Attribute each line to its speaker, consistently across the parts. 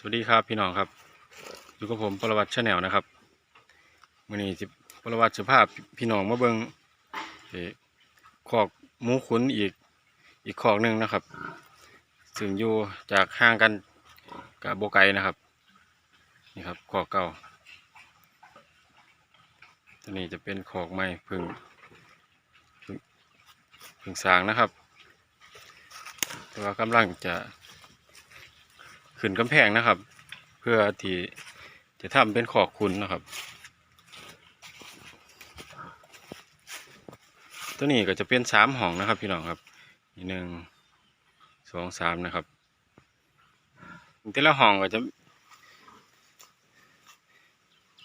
Speaker 1: สวัสดีครับพี่น้องครับอยู่กับผมปรวัติชาแนลนะครับมื่อนี้สิปรวัติสภาพพี่น้องมาเบิงเอ่อกหมูขุนอีกอีกคอกหนึ่งนะครับซึ่งอยู่จากห่างกันกับโบไกนะครับนี่ครับคอกเก่าตัวนี้จะเป็นคอกใหม่พึ่งพึ่งสางนะครับแต่ว่ากำลังจะ ขึ้นกำแพงนะครับ เพื่อที่จะทำเป็นขอกคุณนะครับ ตัวนี้ก็จะเป็นสามห้องนะครับ พี่น้องครับนี่หนึ่งสองสามนะครับแต่ละห้องก็จะ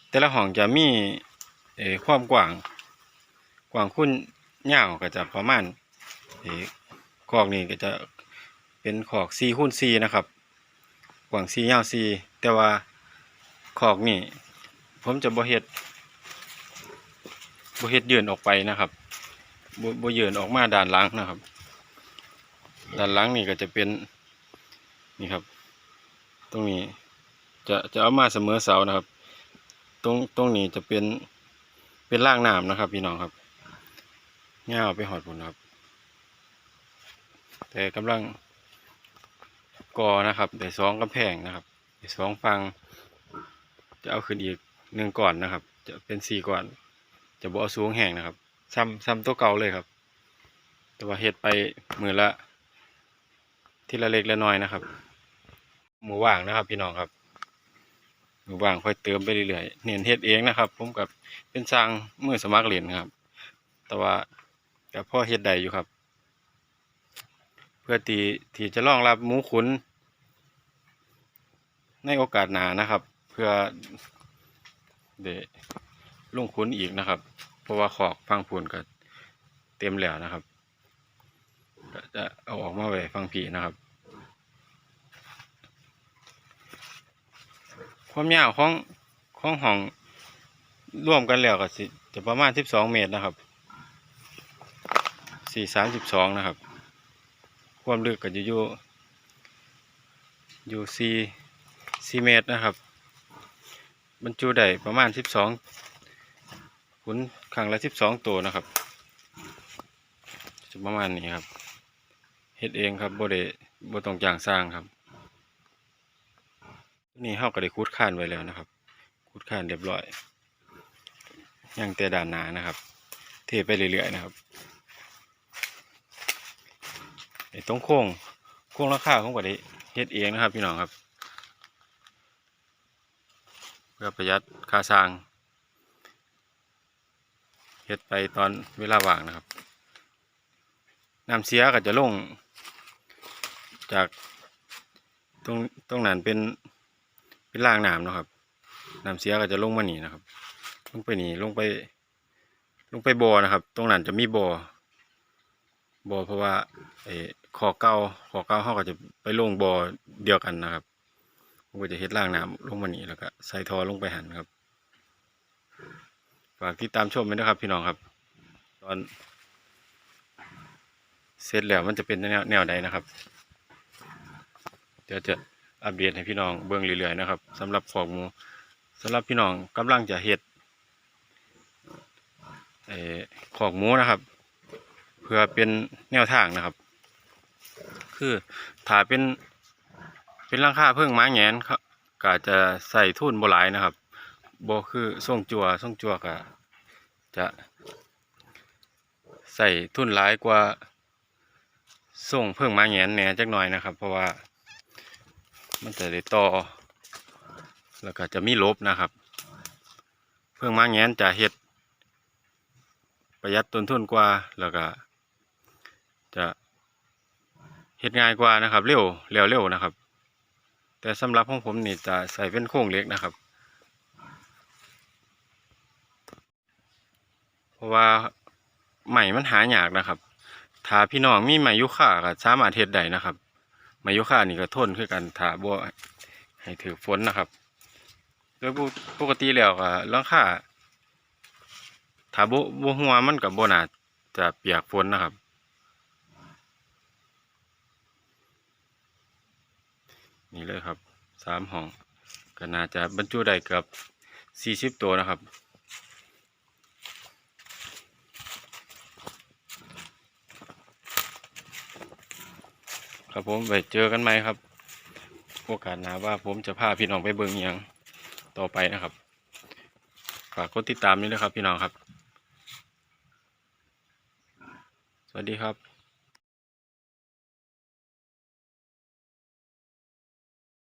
Speaker 1: แต่ละห้องจะมีเอ่ความกว้าง กว้างคุณยาวก็จะประมาณเอ่อขอกนี้ก็จะเป็นขอกสี่คูณสี่นะครับ ว้างสี่ยาวสี่แต่ว่าขอกนี่ ผมจะบ่เฮ็ดบ่เฮ็ดยืนออกไปนะครับบ่บ่ยืนออกมาด้านหลังนะครับ ด้านหลังนี่ก็จะเป็นนี่ครับ ตรงนี้จะจะเอามาเสมอเสานะครับ ตรงตรงนี้จะเป็นเป็นร่างน้ำนะครับ พี่น้องครับย่าไปหอดผลครับ แต่กำลัง กอนะครับได้สองกำแพงนะครับได้สองฟัง จะเอาขึ้นอีกหนึ่งก่อนนะครับ จะเป็นสี่ก่อน จะบ่เอาสูงแห้งนะครับ ซ้ำซ้ำตัวเก่าเลยครับ แต่ว่าเฮ็ดไปมือละ ทีละเล็กละน้อยนะครับหมูว่างนะครับ พี่น้องครับหมูว่างค่อยเติมไปเรื่อยๆเน้นเฮ็ดเองนะครับ ผมกับเป็นสร้างมือสมัครเรียนครับ แต่ว่าก็พ่อเฮ็ดได้อยู่ครับ เพื่อที่ที่จะรองรับหมูขุน ในโอกาสหนานะครับ เพื่อเดลุงขุนอีกนะครับ เพราะว่าขอกฟังพูนก็เต็มแล้วนะครับจะเอาออกมาไว้ฟังผีนะครับความยาวของของห้องร่วมกันแล้วก็สิจะประมาณสิบสองเมตรนะครับสี่สามสิบสองนะครับ ความลึกก็จะอยู่อยู่สี่สี่เมตรนะครับ บรรจุได้ประมาณสิบสองขุนครั้งละสิบสองตัวนะครับจะประมาณนี้ครับเฮ็ดเองครับโบ่ได้บ่ต้องจ้างสร้างครับนี่เฮาก็ได้คูดค้านไว้แล้วนะครับ คูดค้านเรียบร้อยยังแต่ด้านหน้านะครับ เทไปเรื่อยๆนะครับ ไอ้ตรงโค้งโค้งราคาผมก็ได้เฮ็ดเองนะครับ พี่น้องครับ เพื่อประหยัดค่าสร้างเฮ็ดไปตอนเวลาว่างนะครับน้ำเสียก็จะลง จากตรงตรงนั้นเป็นเป็นรางน้ำนะครับน้ำเสียก็จะลงมานี่นะครับ ลงไปนี่ลงไป ลงไปบ่อนะครับ ตรงนั้นจะมีบ่อบ่อเพราะว่าไอ ขอเก่าขอเก่าเขาก็จะไปลงบ่อเดียวกันนะครับผมก็จะเฮ็ดล่างน้ำลงมานี่แล้วก็ใส่ทอลงไปหันครับฝากติดตามชมด้วยนะครับ พี่น้องครับ ตอนเสร็จแล้วมันจะเป็นแนวแนวใดนะครับ เดี๋ยวจะอัปเดตให้พี่น้องเบิ่งเรื่อยๆนะครับสำหรับขอกหมูสำหรับพี่น้องกำลังจะเฮ็ดไอ้ขอกหมูนะครับ เพื่อเป็นแนวทางนะครับ คือถ้าเป็นเป็นราคาเพิ่งไม้แงนครับก็จะใส่ทุนบ่หลายนะครับบ่คือส่งจัวส่งจัวก็จะใส่ทุนหลายกว่าส่งเพิ่งไม้แงนแหน่จักหน่อยนะครับ เพราะว่ามันจะได้ต่อ แล้วก็จะมีลบนะครับ เพิ่งไม้แงนจะเฮ็ด ประหยัดต้นทุนกว่า แล้วก็จะ เฮ็ดง่ายกว่านะครับ เร็วเร็วเร็วนะครับ แต่สำหรับของผมนี่จะใส่เป็นโครงเล็กนะครับ เพราะว่าไหมมันหายากนะครับ ถ้าพี่น้องมีไหมยุค่าก็สามารถเฮ็ดได้นะครับไหมยุค่านี่ก็ทนคือกันถ้าบ่ให้ถือฝนนะครับ โดยปกติแล้วก็ราคาถ้าบ่บ่หัวมันก็บ่น่าจะเปียกฝนนะครับ นี่เลยครับสามห้องก็น่าจะบรรจุได้เกือบสี่สิบตัวนะครับ ครับผมไปเจอกันไหมครับโอกาสหน้าว่าผมจะพาพี่น้องไปเบิ่งยังต่อไปนะครับ ฝากกดติดตามนี้ด้วยครับพี่น้องครับ สวัสดีครับ